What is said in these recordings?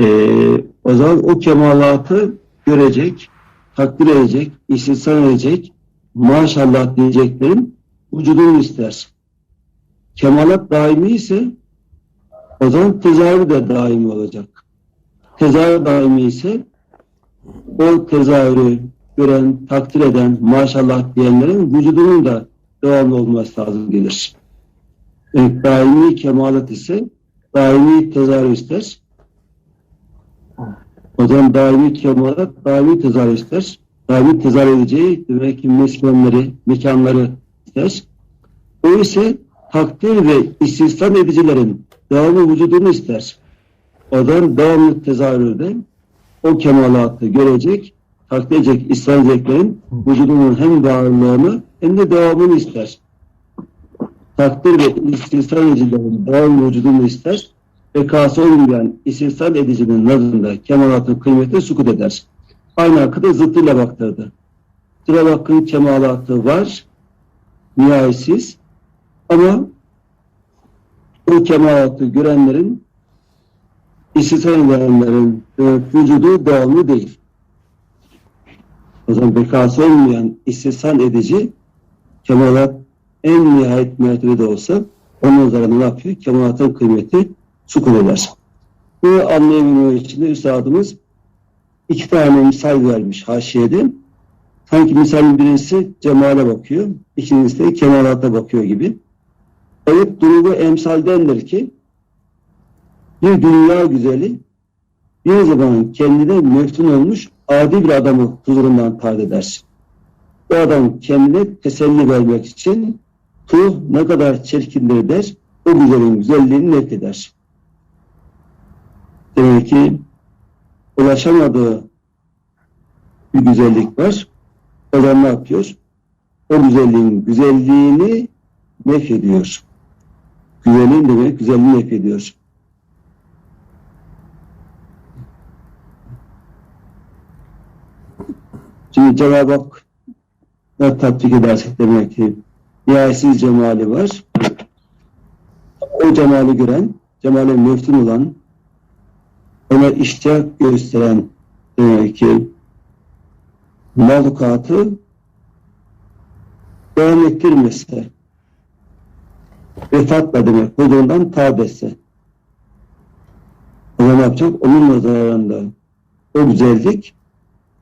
Ee, o zaman o kemalatı görecek, takdir edecek, istihsan edecek, maşallah diyeceklerin vücudunu ister. Kemalat daimi ise o zaman tezahürü de daimi olacak. Tezahür daimi ise o tezahürü gören, takdir eden, maşallah diyenlerin vücudunun da devamlı olması lazım gelir. Evet, daimi kemalat ise daimi tezahür ister. O zaman daimi kemalat daimi tezahür ister. Daimi tezahür edeceği demek ki meskenleri, mekanları ister. O ise takdir ve istisnan edicilerin devamlı vücudunu ister. Zaman devamlı tezahürde o kemalatı görecek, takdir edecek, istisnan edeceklerin vücudunun hem varlığını hem de devamını ister. Takdir ve istisnan edicilerin devamlı vücudunu ister. Bekası olmayan istisnan edicinin nazarında kemalatın kıymeti sukut eder. Aynı hakkında zıttıyla baktırdı. Cenab-ı Hakk'ın kemalatı var, nihayetsiz ama o kemalatı görenlerin istisna edenlerin e, vücudu devamlı değil. O zaman bekası olmayan istisna edici kemalat en nihayet mertebede olsa onun zararında ne yapıyor? Kemalatın kıymeti sukun eder. Bunu anlayabilmek için de Üstadımız iki tane misal vermiş haşiyede. Sanki misalin birincisi cemale bakıyor, ikincisi de kemalata bakıyor gibi. Evet durumu emsaldendir ki bir dünya güzeli bir zaman kendine meftun olmuş adi bir adamı huzurundan taat edersin. O adam kendine teselli vermek için tu ne kadar çirkindir der, o güzelin güzelliğini net eder. Demek ki ulaşamadığı bir güzellik var. O zaman ne yapıyor? O güzelliğin güzelliğini nef ediyor. Güzelliğin demek güzelliğini nef ediyor. Şimdi Cenab-ı Hak ne tatbik edersek demek ki nihayetsiz cemali var. O cemali gören, cemale meftun olan, ona iştiyak gösteren demek ki mahlukatı devam ettirmesi vefatla demek huzurundan tabi etse o ne yapacak? Onun nazarında o güzellik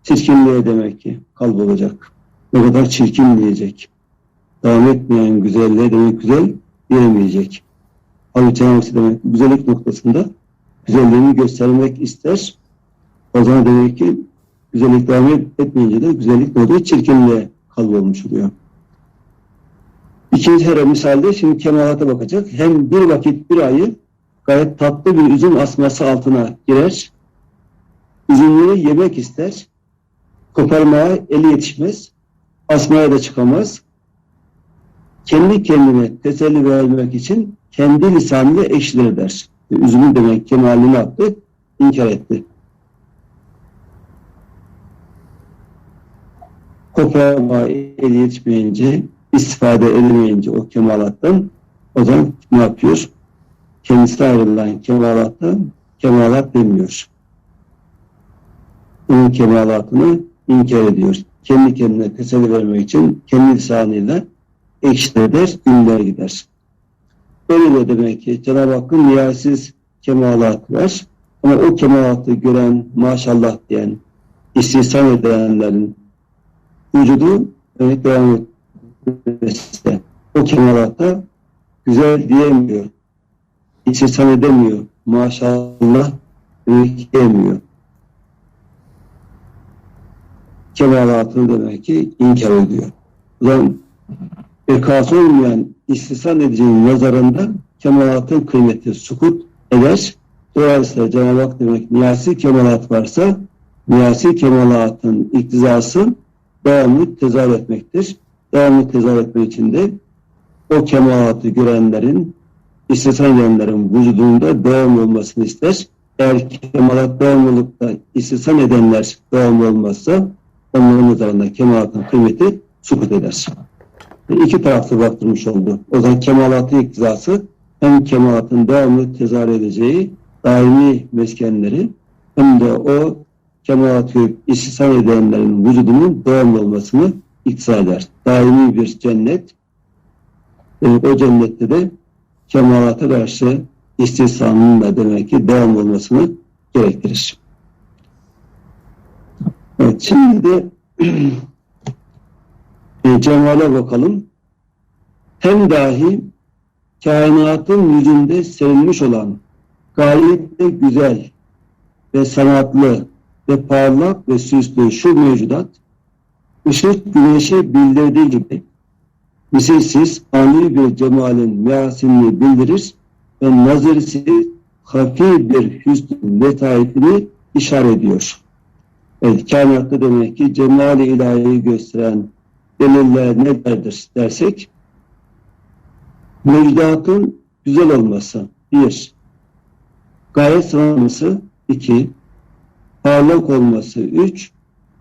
çirkinliğe demek ki kalp olacak. Ne kadar çirkin diyecek. Devam etmeyen güzelliğe demek güzel diyemeyecek. Halbuki Cenab-ı demek güzellik noktasında güzelliğini göstermek ister. O zaman demek ki güzellik devam etmeyince de güzellik ne oluyor? Çirkinliğe olmuş oluyor. İkinci her misalde şimdi kemalata bakacak. Hem bir vakit bir ayı gayet tatlı bir üzüm asması altına girer. Üzümleri yemek ister. Koparmaya eli yetişmez. Asmaya da çıkamaz. Kendi kendine teselli vermek için kendi lisanıyla eşler der. Üzümün demek kemalini yaptı, inkar etti. Koparma eli yetişmeyince, istifade edemeyince o kemalattan o zaman ne yapıyor? Kendisi ayrılan kemalattan kemalat demiyor. Onun kemalatını inkar ediyor. Kendi kendine teselli vermek için kendi lisanıyla ekşiler, günler gider. Öyle de demek ki Cenab-ı Hakk'ın nihayetsiz kemalatı var. Ama o kemalatı gören, maşallah diyen, istihsan edenlerin vücudu evet devam etmesi. O kemalata güzel diyemiyor. İstihsan edemiyor. Maşallah diyemiyor. Kemalatını demek ki inkar ediyor. O zaman bekası olmayan istihsan edeceğin nazarında kemalatın kıymeti sukut eder. Dolayısıyla Cenab-ı Hak demek niyasi kemalat varsa niyasi kemalatın iktizası devamlı tezahür etmektir. Devamlı tezahür etmek için de o kemalatı görenlerin istihsan edenlerin vücudunda devam olmasını ister. Eğer kemalat devamlılıkta istihsan edenler devam olmazsa onların nazarında kemalatın kıymeti sukut eder iki taraflı baktırmış oldu. O zaman kemalatın iktizası hem kemalatın devamlı tezahür edeceği daimi meskenleri hem de o kemalatı istihsal edenlerin vücudunun devamlı olmasını iktiza eder. Daimi bir cennet, e, o cennette de kemalata karşı istihsanın da demek ki devam olmasını gerektirir. Evet, şimdi de e, cemale bakalım. Hem dahi kainatın yüzünde serilmiş olan gayet de güzel ve sanatlı ve parlak ve süslü şu mevcudat ışık güneşe bildirdiği gibi misilsiz ani bir cemalin miasinini bildirir ve nazirsiz hafi bir hüsnün letaifini işaret ediyor. Evet, kainatta demek ki cemal-i ilahiyi gösteren deliller nelerdir dersek mevcudatın güzel olması bir, gayet sınırlaması iki, parlak olması üç,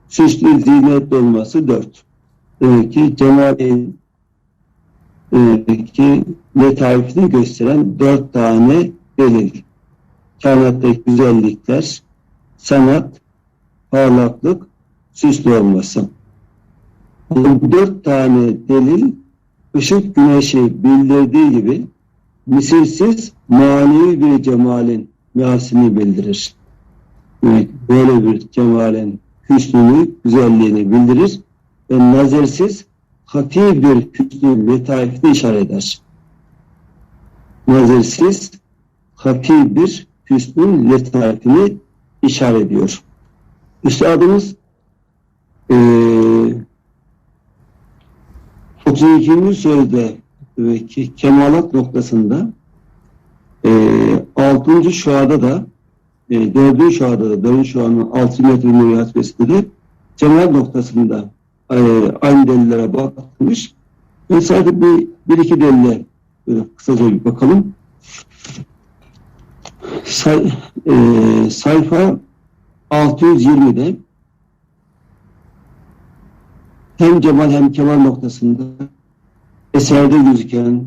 süslü zinetli olması dört. Demek ki cemalin e, ki letaifini gösteren dört tane delil. Kainattaki güzellikler, sanat, parlaklık, süslü olması. Dört tane delil ışık güneşi bildirdiği gibi misilsiz manevi bir cemalin miyasını bildirir. Evet, böyle bir cemalin hüsnünü, güzelliğini bildirir ve nazirsiz hafif bir hüsnü letaifini işaret eder. Nazirsiz hafif bir hüsnün letaifini işaret ediyor. Üstadımız eee 32. sözde e, ki kemalat noktasında e, 6. şuada da e, 4. şuada da 4. şuanın 6. metre müracaatesinde de cemal noktasında e, aynı delillere bakmış. Ve sadece bir, bir iki delile böyle kısaca bir bakalım. Say, e, sayfa 620'de hem cemal hem kemal noktasında eserde gözüken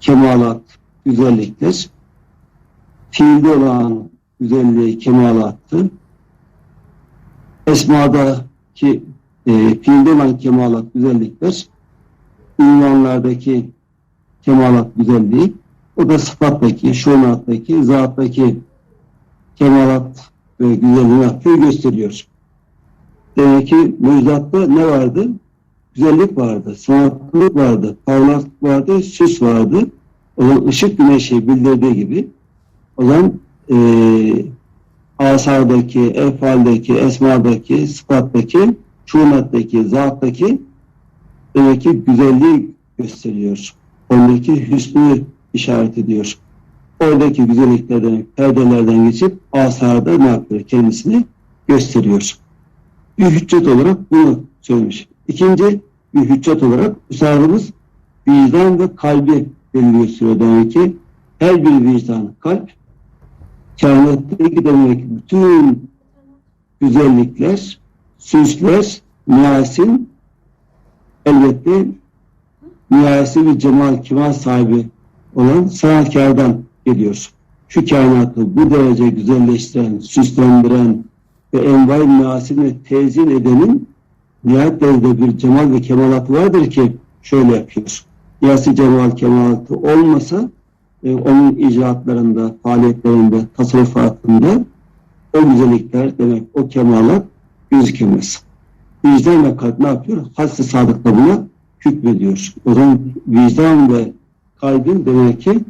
kemalat, güzellikler fiilde olan güzelliği kemalattı. Esmadaki e, fiilde olan kemalat, güzellikler ünvanlardaki kemalat, güzelliği o da sıfattaki, şunattaki, zattaki kemalat ve güzelliği gösteriyor. Demek ki mevzuatta ne vardı? Güzellik vardı, sanatlılık vardı, parlaklık vardı, süs vardı. O zaman ışık güneşi bildirdiği gibi o zaman e, asardaki, efaldeki, esmadaki, sıfattaki, şunattaki, zattaki demek ki güzelliği gösteriyor. Ondaki hüsnü işaret ediyor. Oradaki güzelliklerden, perdelerden geçip asarda ne yapıyor? Kendisini gösteriyor bir hüccet olarak bunu söylemiş. İkinci bir hüccet olarak üstadımız vicdan ve kalbi gösteriyor demek ki her bir vicdan, kalp kainattaki demek bütün güzellikler, süsler, niyasin elbette niyasi bir cemal, kemal sahibi olan sanatkardan geliyor. Şu kainatı bu derece güzelleştiren, süslendiren, ve envai measini tezin edenin nihayet derecede bir cemal ve kemalat vardır ki şöyle yapıyor. Yasi cemal kemalatı olmasa e, onun icraatlarında, faaliyetlerinde, tasarrufatında o güzellikler demek o kemalat gözükemez. Vicdan ve kalp ne yapıyor? Hassi sadıkla buna hükmediyor. O zaman vicdan ve kalbin demek ki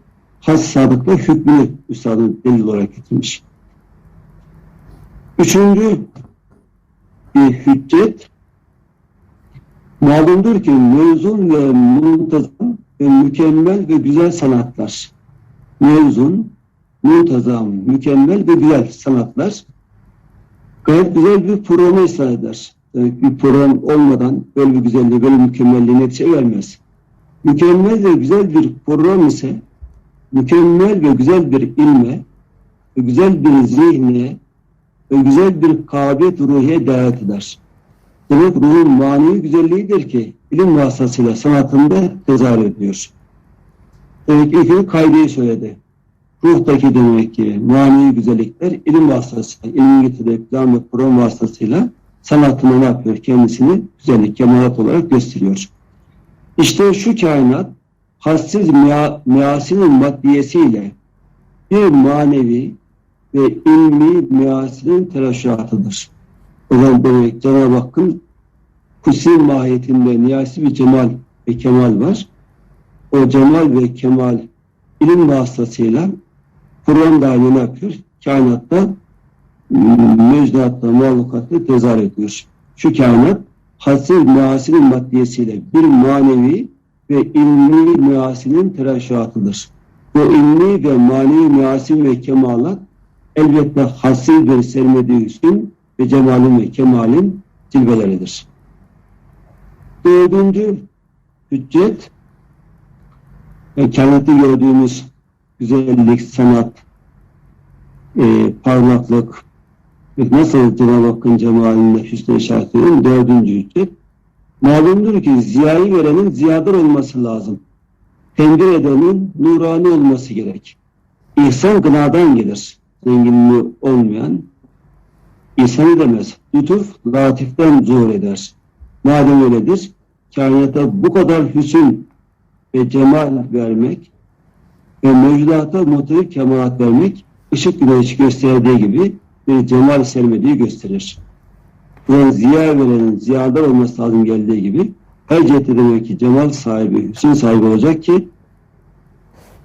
has sadıkla hükmünü üstadın delil olarak getirmiş. Üçüncü bir hüccet malumdur ki mevzun ve muntazam ve mükemmel ve güzel sanatlar. Mevzun, muntazam, mükemmel ve güzel sanatlar gayet güzel bir programa ısrar eder. Yani bir program olmadan böyle bir güzelliği, böyle mükemmelliği netice vermez. Mükemmel ve güzel bir program ise mükemmel ve güzel bir ilme güzel bir zihne güzel bir kabiliyet ruhiye davet eder. Demek ruhun manevi güzelliğidir ki ilim vasıtasıyla sanatında tezahür ediyor. Demek ilkini kaydeyi söyledi. ruhtaki demek ki manevi güzellikler ilim vasıtasıyla, ilmin getirdiği plan ve program vasıtasıyla sanatına ne yapıyor? Kendisini güzellik, kemalat olarak gösteriyor. İşte şu kainat hassiz mia, miasinin maddiyesiyle bir manevi ve ilmi miasinin telaşatıdır. O zaman demek Cenab-ı Hakk'ın kutsi mahiyetinde niyasi bir cemal ve kemal var. O cemal ve kemal ilim vasıtasıyla Kur'an dahil ne yapıyor? Kainatta mecdatta, mahlukatta tezahür ediyor. Şu kainat hasil measinin maddiyesiyle bir manevi ve ilmi measinin telaşatıdır. Bu ilmi ve manevi measin ve kemalat elbette hasil bir sermediği hüsn ve cemalin ve kemalin cilveleridir. Dördüncü hüccet ve kainatta gördüğümüz güzellik, sanat, e, parlaklık, nasıl Cenab-ı Hakk'ın cemalinde hüsnü ediyorum. Dördüncü hüccet. Malumdur ki ziyayı verenin ziyadar olması lazım. Tembir edenin nurani olması gerek. İhsan gınadan gelir. Zenginliği olmayan İhsan edemez. Lütuf latiften zuhur eder. Madem öyledir, kainata bu kadar hüsün ve cemal vermek ve mevcudata muhtelif kemalat vermek ışık güneşi gösterdiği gibi bir cemal sermediği gösterir. Yani ziya verenin ziyadar olması lazım geldiği gibi her cihette demek ki cemal sahibi, hüsn sahibi olacak ki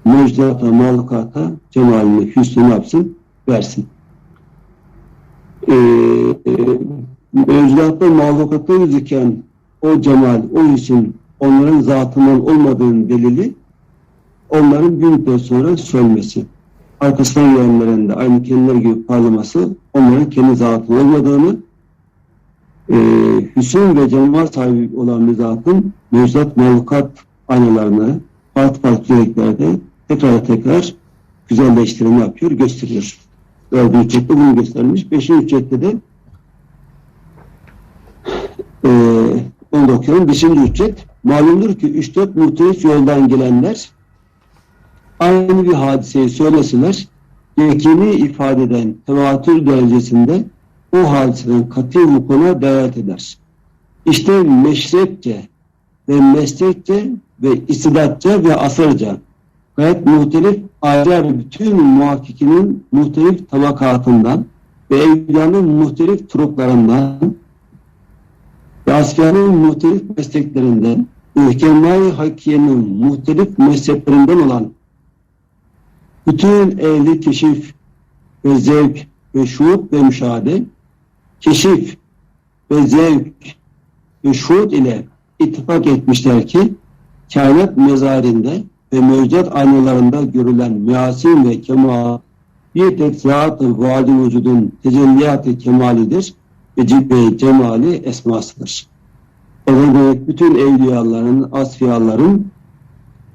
mevcudata, mahlukata cemalini, hüsnünü yapsın, versin. Ee, e, mevcudatta, mahlukatta gözüken o cemal, o hüsn onların zatından olmadığının delili onların bir müddet sonra sönmesi arkasından gelenlerin de aynı kendileri gibi parlaması onların kendi zatı olmadığını e, hüsn ve cemal sahibi olan bir zatın mevzuat mahlukat aynalarını farklı farklı yüreklerde tekrar tekrar güzelleştirme yapıyor, gösteriyor. Dördüncü cette bunu göstermiş. Beşinci cette de e, onu da okuyorum. Beşinci ücret malumdur ki üç dört muhtelif yoldan gelenler aynı bir hadiseyi söyleseler yakini ifade eden tevatür derecesinde o hadisenin katı vukuna davet eder. İşte meşrepçe ve meslekçe ve istidatça ve asırca gayet muhtelif ayrı ayrı bütün muhakkikinin muhtelif tabakatından ve evliyanın muhtelif turuklarından ve askerinin muhtelif mesleklerinden Hükemai Hakiye'nin muhtelif mezheplerinden olan bütün ehli keşif ve zevk ve şuur ve müşahede keşif ve zevk ve şuur ile ittifak etmişler ki kainat mezarinde ve mevcut aynalarında görülen miasin ve kemal bir tek zat-ı vadi vücudun tecelliyat-ı kemalidir ve cibbe cemali esmasıdır. Demek bütün evliyaların, asfiyaların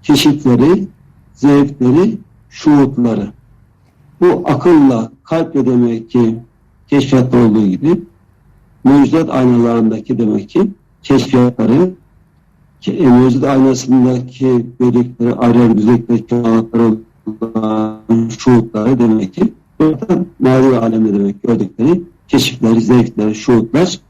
keşifleri, zevkleri şuurları. Bu akılla, kalple demek ki keşfiyatta olduğu gibi mevcudat aynalarındaki demek ki keşfiyatları e, mevcut aynasındaki ayrı güzellikleri, kemalatları olan şuurları demek ki burada mavi alemde demek gördükleri keşifler, zevkler, şuurlar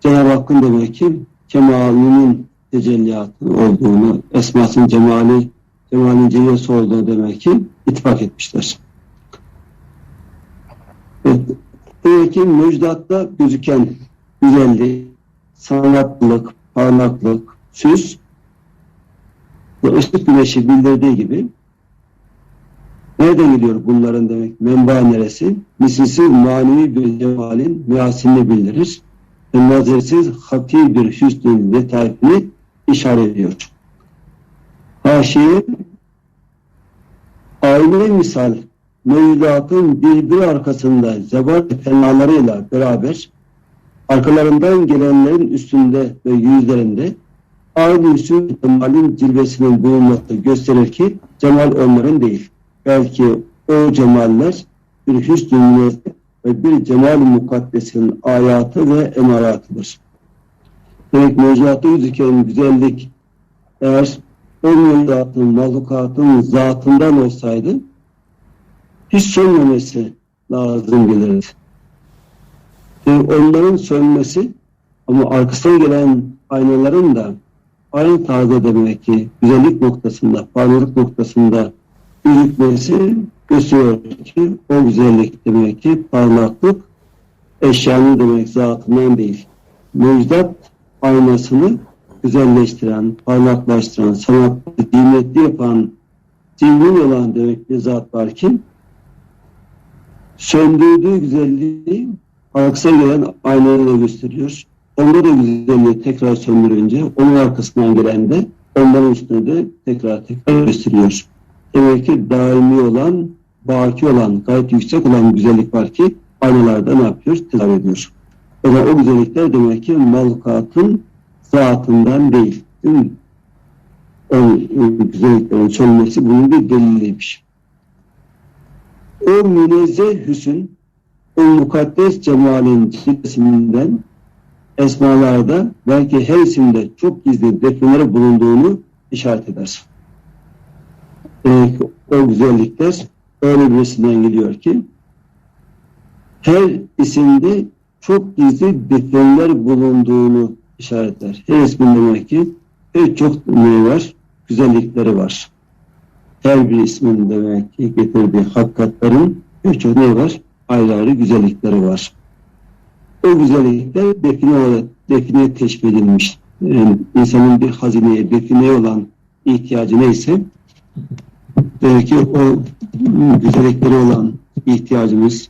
Cenab-ı Hakk'ın demek ki kemalinin tecelliyatı olduğunu, esmasının cemali cemalin cemiyesi olduğunu demek ki ittifak etmişler. Evet. Demek ki müjdatta gözüken güzellik, sanatlılık, parlaklık, süs ışık güneşi bildirdiği gibi nereden geliyor bunların demek menba neresi? Misilsiz manevi bir cemalin miasinini bildirir ve nazersiz hati bir hüsnün letaifini işaret ediyor. Haşiye aile misal mevzuatın birbiri arkasında zeval fenalarıyla beraber arkalarından gelenlerin üstünde ve yüzlerinde aynı hüsnü cemalin cilvesinin bulunması gösterir ki cemal onların değil. Belki o cemaller bir hüsnü ve bir cemal mukaddesin ayatı ve emaratıdır. Demek mevzuatta gözüken güzellik eğer o mevzuatın, mahlukatın zatından olsaydı hiç sönmemesi lazım gelir. E, onların sönmesi ama arkasından gelen aynaların da aynı tarzda demek ki güzellik noktasında, parlalık noktasında gözükmesi gösteriyor ki o güzellik demek ki parlaklık eşyanın demek zatından değil. Mevzuat aynasını güzelleştiren, parlaklaştıran, sanatlı, kıymetli yapan, zihnin olan demek bir zat var ki söndürdüğü güzelliği arkasına gelen aynada da gösteriyor. Onda da güzelliği tekrar söndürünce onun arkasından gelen de onların üstüne de tekrar tekrar gösteriyor. Demek ki daimi olan, baki olan, gayet yüksek olan güzellik var ki aynalarda ne yapıyor? Tezahür ediyor. O zaman o güzellikler demek ki mahlukatın zatından değil. Değil mi? O e, güzelliklerin sönmesi bunun bir deliliymiş. O münezzeh hüsn, o mukaddes cemalin cilvesinden esmalarda belki her isimde çok gizli defneleri bulunduğunu işaret eder. Demek ki o güzellikler öyle birisinden geliyor ki her isimde çok gizli defneler bulunduğunu işaretler. Her ismin demek ki pek çok ne var? Güzellikleri var. Her bir ismin demek ki getirdiği hakikatlerin pek çok ne var? Ayrı ayrı güzellikleri var. O güzellikler define olarak define teşbih edilmiş. Yani insanın bir hazineye, defineye olan ihtiyacı neyse belki o güzellikleri olan ihtiyacımız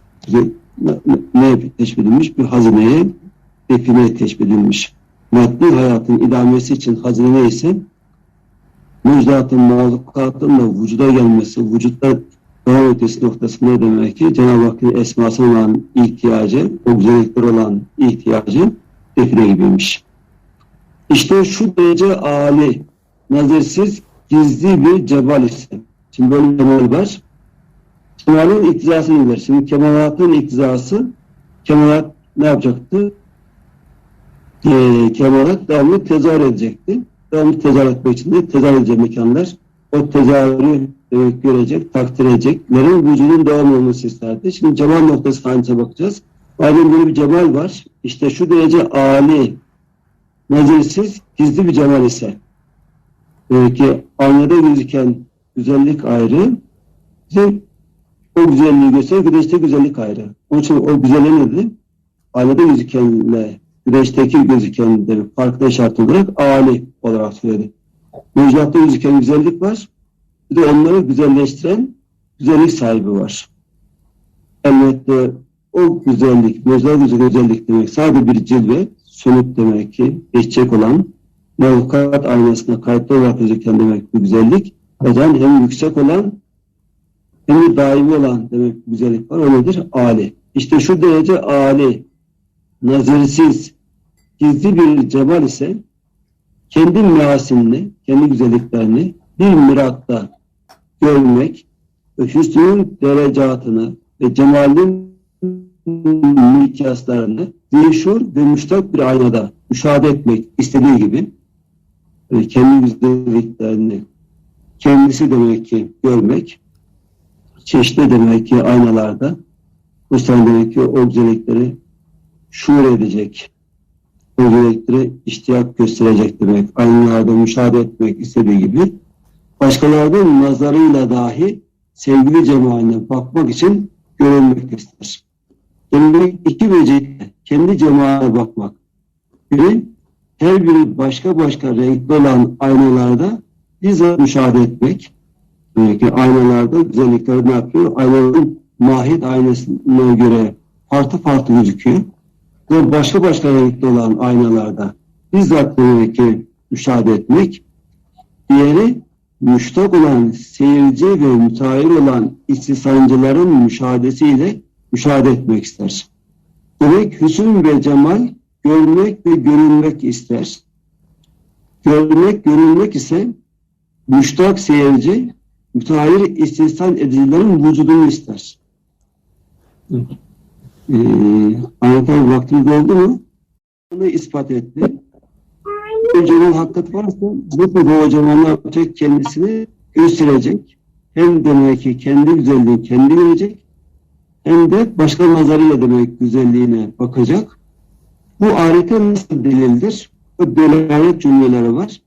ne teşbih edilmiş? Bir hazineye, define teşbih edilmiş. Maddi hayatın idamesi için hazine neyse mevzuatın, mahlukatın da vücuda gelmesi, vücutta daha ötesi noktasında demek ki Cenab-ı Hakk'ın esmasına olan ihtiyacı, o güzellikler olan ihtiyacı define gibiymiş. İşte şu derece âli, nazirsiz, gizli bir cebal ise. Şimdi böyle bir cemal var. Kemal'in iktizası nedir? Şimdi kemalatın iktizası, kemalat ne yapacaktı? Ee, kemalat devamlı tezahür edecekti. Devamlı tezahür etmek için de tezahür edecek mekanlar. O tezahürü görecek, takdir edeceklerin vücudun devam olması isterdi. Şimdi cemal noktası halinde bakacağız. Madem böyle bir cemal var, işte şu derece âli, nazirsiz, gizli bir cemal ise, ki aynada gözüken güzellik ayrı, bize o güzelliği gösterir, güneşte güzellik ayrı. Onun için o güzelliği nedir? Aynada gözükenle güneşteki gözüken de farklı şart olarak âli olarak söyledi. Mevcudatta gözüken güzellik var. Bir de onları güzelleştiren güzellik sahibi var. Elbette o güzellik, gözüken güzellik demek sadece bir cilve, sönük demek ki geçecek olan mevzuat aynasında kayıtlı olarak gözüken demek bir güzellik. O zaman hem yüksek olan hem de daimi olan demek bir güzellik var. O nedir? Ali. İşte şu derece Ali, nazirsiz, gizli bir cemal ise kendi miasinini, kendi güzelliklerini bir miratta görmek ve hüsnünün derecatını ve cemalin mikyaslarını zihşur ve müştak bir aynada müşahede etmek istediği gibi e, kendi güzelliklerini kendisi demek ki görmek çeşitli demek ki aynalarda bu demek ki o güzellikleri şuur edecek o güzellikleri iştiyak gösterecek demek aynalarda müşahede etmek istediği gibi başkalarının nazarıyla dahi sevgili cemaline bakmak için görülmek ister. Demek iki vecihle kendi cemaline bakmak. Biri her biri başka başka renkli olan aynalarda bizzat müşahede etmek. Ki aynalarda güzellikleri ne yapıyor? Aynaların mahit aynasına göre farklı farklı gözüküyor. Ve başka başka renkli olan aynalarda bizzat demek ki müşahede etmek. Diğeri müştak olan seyirci ve müteahhir olan istisancıların müşahadesiyle müşahede etmek ister. Demek hüsn ve cemal görmek ve görünmek ister. Görmek, görünmek ise müştak seyirci, müteahhir istihsan edicilerin vücudunu ister. Ee, anlatan vaktimiz oldu mu? Bunu ispat etti. Cemal hakikat varsa o cemal ne yapacak? Kendisini gösterecek. hem demek ki kendi güzelliğini kendi görecek hem de başka nazarıyla demek güzelliğine bakacak. Bu ahirete nasıl delildir? Bu delalet cümleleri var.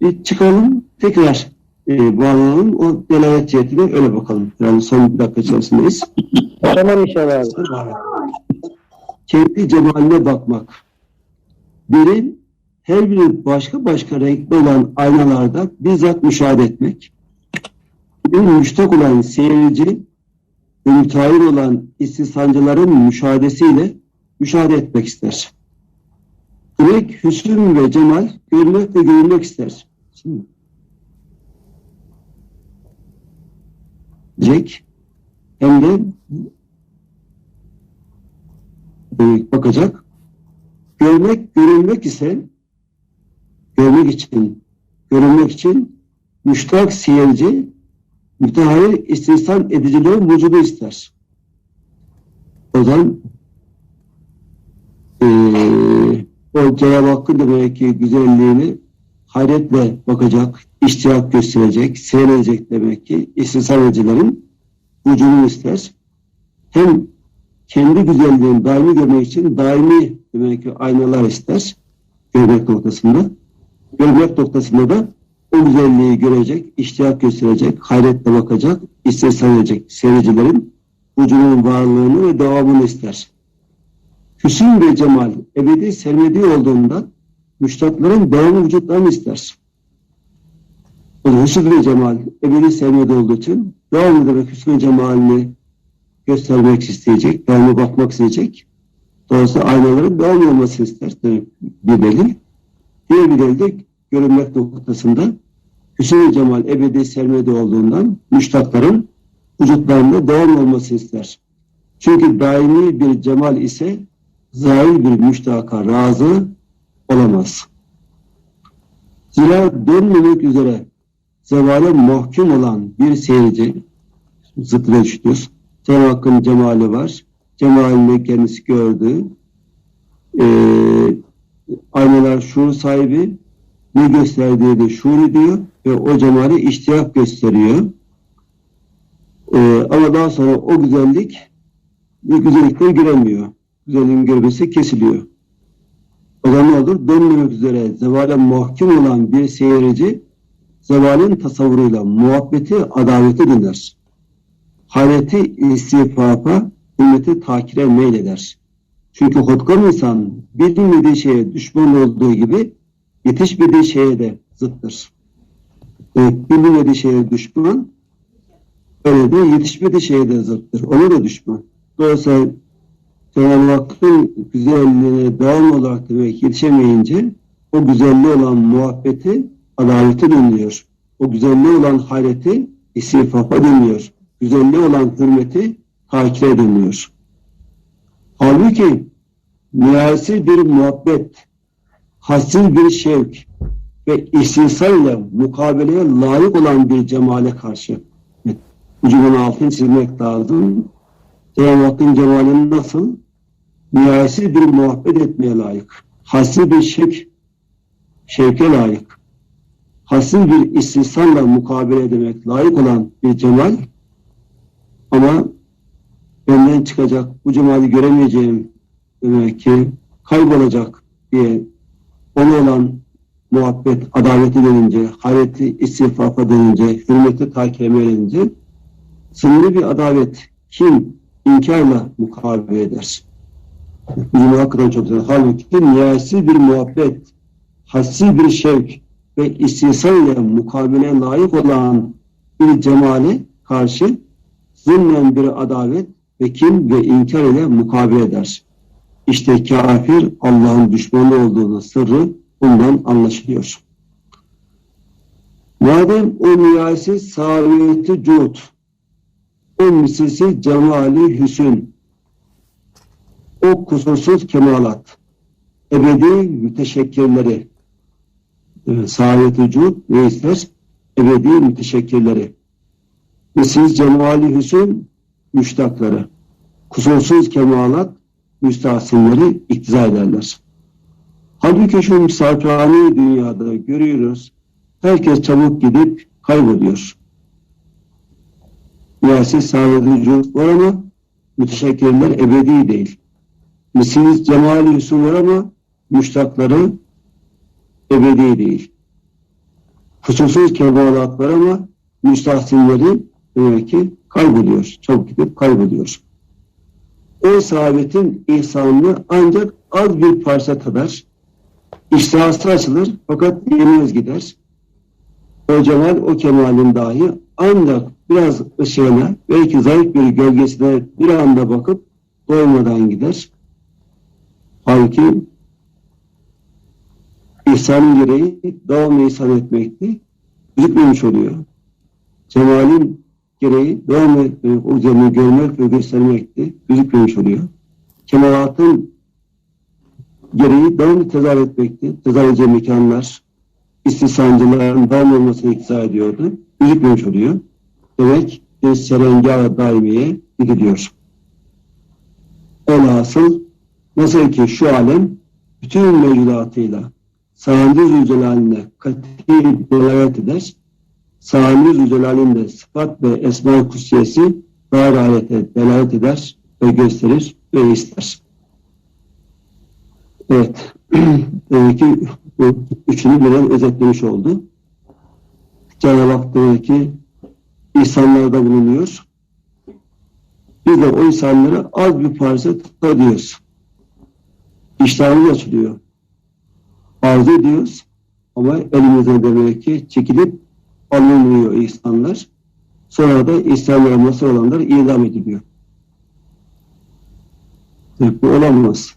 Bir çıkalım tekrar e, bağlanalım. O delalet cihetine öyle bakalım. Yani son bir dakika içerisindeyiz. Tamam inşallah abi. kendi cemaline bakmak. Biri her biri başka başka renkli olan aynalarda bizzat müşahede etmek. Bir müştak olan seyirci ve müteahhir olan istihsancıların müşahedesiyle müşahede etmek ister. Demek hüsn ve cemal görmek ve görülmek ister. Şimdi, Jack hem de e, bakacak. Görmek, görülmek ise görmek için, görülmek için müştak seyirci müteahhir istihsan edicilerin vücudu ister. O zaman e, o Cenab-ı Hakk'ın demek ki güzelliğini hayretle bakacak, iştiyak gösterecek, seyredecek demek ki istihsan edicilerin vücudunu ister. Hem kendi güzelliğini daimi görmek için daimi demek ki aynalar ister görmek noktasında. Görmek noktasında da o güzelliği görecek, iştiyak gösterecek, hayretle bakacak, istihsan edecek seyircilerin vücudunun varlığını ve devamını ister. Hüsn ve cemal ebedi sermediği olduğundan müştakların devamlı vücutlarını ister. O hüsn ve cemal ebedi sermediği olduğu için devamlı demek hüsn ve cemalini göstermek isteyecek, devamlı bakmak isteyecek. Dolayısıyla aynaların devam olmasını ister. Bir delil. Delil de görünmek noktasında Hüsnü Cemal ebedi sermedi olduğundan müştakların vücutlarında devam olması ister. Çünkü daimi bir cemal ise zahir bir müştaka razı olamaz. Zira dönmemek üzere zevale mahkum olan bir seyirci zıttına düşüyoruz. Cenab-ı cemali var. Cemalini kendisi gördü. Ee, aynalar şuur sahibi ne gösterdiği de şuur ediyor ve o cemali iştiyak gösteriyor. Ee, ama daha sonra o güzellik bir güzellikleri göremiyor. Güzelliğin görmesi kesiliyor. O zaman ne olur? Dönmemek üzere zevale mahkum olan bir seyirci zevalin tasavvuruyla muhabbeti, adaveti dinler hayreti istifafa, ümmeti takire meyleder. Çünkü hotkam insan bilmediği şeye düşman olduğu gibi yetişmediği şeye de zıttır. Evet, bilmediği şeye düşman, öyle de yetişmediği şeye de zıttır. Ona da düşman. Dolayısıyla Cenab-ı Hakk'ın güzelliğine devam olarak demek yetişemeyince o güzelliği olan muhabbeti adaleti dinliyor. O güzelliği olan hayreti istifafa dinliyor güzelliği olan hürmeti takip ediliyor. Halbuki nihayesi bir muhabbet, hassiz bir şevk ve istihsal ile mukabeleye layık olan bir cemale karşı evet, ucunun altını çizmek lazım. Cenab-ı Hakk'ın cemalini nasıl? Nihayesiz bir muhabbet etmeye layık. Hassiz bir şevk, şevke layık. Hassiz bir istihsanla mukabele edemek layık olan bir cemal ama benden çıkacak, bu cemali göremeyeceğim demek ki kaybolacak diye ona olan muhabbet, adaleti denince, hayreti istifafa denince, hürmeti takime denince sınırlı bir adalet kim inkarla mukabele eder? Cümle hakikaten çok güzel. Halbuki nihayesiz bir muhabbet, hassi bir şevk ve istihsal ile mukabele layık olan bir cemale karşı zulmen bir adalet ve kim ve inkar ile mukabele eder. İşte kafir Allah'ın düşmanı olduğunu sırrı bundan anlaşılıyor. Madem o niyasi saviyeti cud, o misilsiz cemali hüsün, o kusursuz kemalat, ebedi müteşekkirleri, evet, saviyeti cud ne ister? Ebedi müteşekkirleri. Misiniz cemali hüsün müştakları. Kusursuz kemalat müstahsinleri iktiza ederler. Halbuki şu misafirhane dünyada görüyoruz. Herkes çabuk gidip kayboluyor. Siyasi sağlayıcılık var ama müteşekkirler ebedi değil. Misiniz Cemal Yusuf var ama müştakları ebedi değil. Kusursuz kemalat var ama müstahsinleri demek ki kayboluyor. Çabuk gidip kayboluyor. O sahabetin ihsanını ancak az bir parça kadar iştihası açılır fakat yemez gider. O cemal, o kemalin dahi ancak biraz ışığına, belki zayıf bir gölgesine bir anda bakıp doymadan gider. Halbuki ihsanın gereği devam ihsan etmekti. Gözükmemiş oluyor. Cemalin gereği devam etmek, cemali görmek ve göstermekti. Gözükmemiş oluyor. Kemalatın gereği devamlı tezahür etmekti. Tezahür edeceği mekanlar, istisnancıların devam olmasını iktiza ediyordu. Gözükmemiş oluyor. Demek ki serengâh daimiye gidiliyor. Elhasıl nasıl ki şu alem bütün mevcudatıyla Sahandi Zülcelal'ine kati delalet eder. Sahandi Zülcelal'in de sıfat ve esma kutsiyesi daha ayete delalet eder ve gösterir ve ister. Evet. Demek ki bu üçünü birden özetlemiş oldu. Cenab-ı Hak demek ki insanlarda bulunuyor. Biz de o insanları az bir parça tadıyoruz. İştahımız açılıyor. Arzu ediyoruz ama elimizden demek ki çekilip alınmıyor insanlar. Sonra da İslam'a masal olanlar idam ediliyor. Bu olamaz.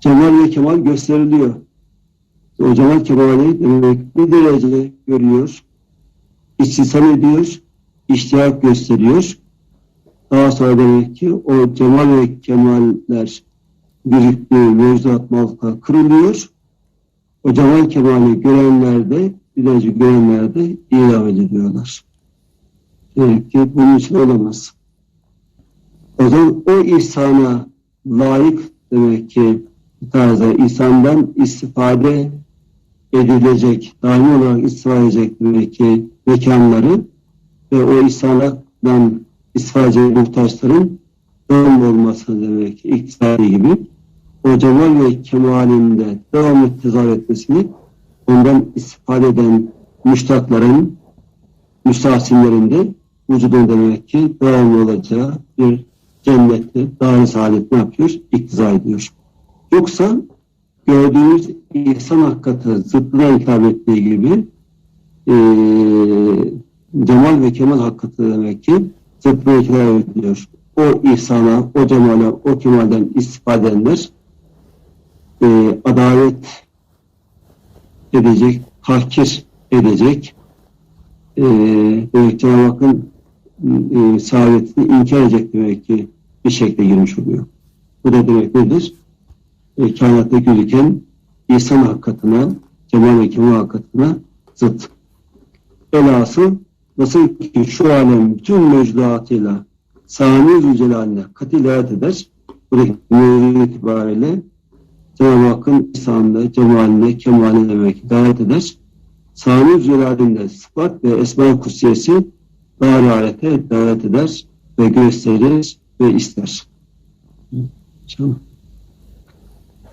Cemal ve kemal gösteriliyor. O cemal kemali demek bir derece görüyor, istisam ediyor, iştiyak gösteriyor. Daha sonra demek ki o cemal ve kemaller biriktiği mevzuat malka kırılıyor. O cemal kemali görenler de bir derece görenler de idam ediliyorlar. Demek ki bunun için olamaz. O zaman o ihsana layık demek ki tarzda insandan istifade edilecek, daimi olarak istifade edecek demek ki mekanları ve o insanlardan istifade muhtaçların devam olması demek iktisadi gibi o cemal ve kemalinde devamlı tezahür etmesini ondan istifade eden müştakların müstahsinlerinde vücudun demek ki devamlı olacağı bir cennette, dar saadet ne yapıyor? İktiza ediyor. Yoksa gördüğümüz ihsan hakikati zıttına hitap ettiği gibi e, cemal ve kemal hakikati demek ki zıttına hitap ediyor. O ihsana, o cemale, o kemalden istifade edenler e, adalet edecek, tahkir edecek e, demek Cenab-ı Hakk'ın e, saadetini inkar edecek demek ki bir şekle girmiş oluyor. Bu da demek nedir? e, kainatta gözüken insan hakikatine, cemal ve kemal hakikatine zıt. Elası nasıl ki şu alem bütün mevcudatıyla sani zülcelaline katilayet eder. Buradaki mevzu itibariyle Cenab-ı Hakk'ın insanlığı, cemaline, kemaline demek davet eder. Sani zücelalinde sıfat ve esma kutsiyesi daha realete davet eder ve gösterir ve ister. Tamam.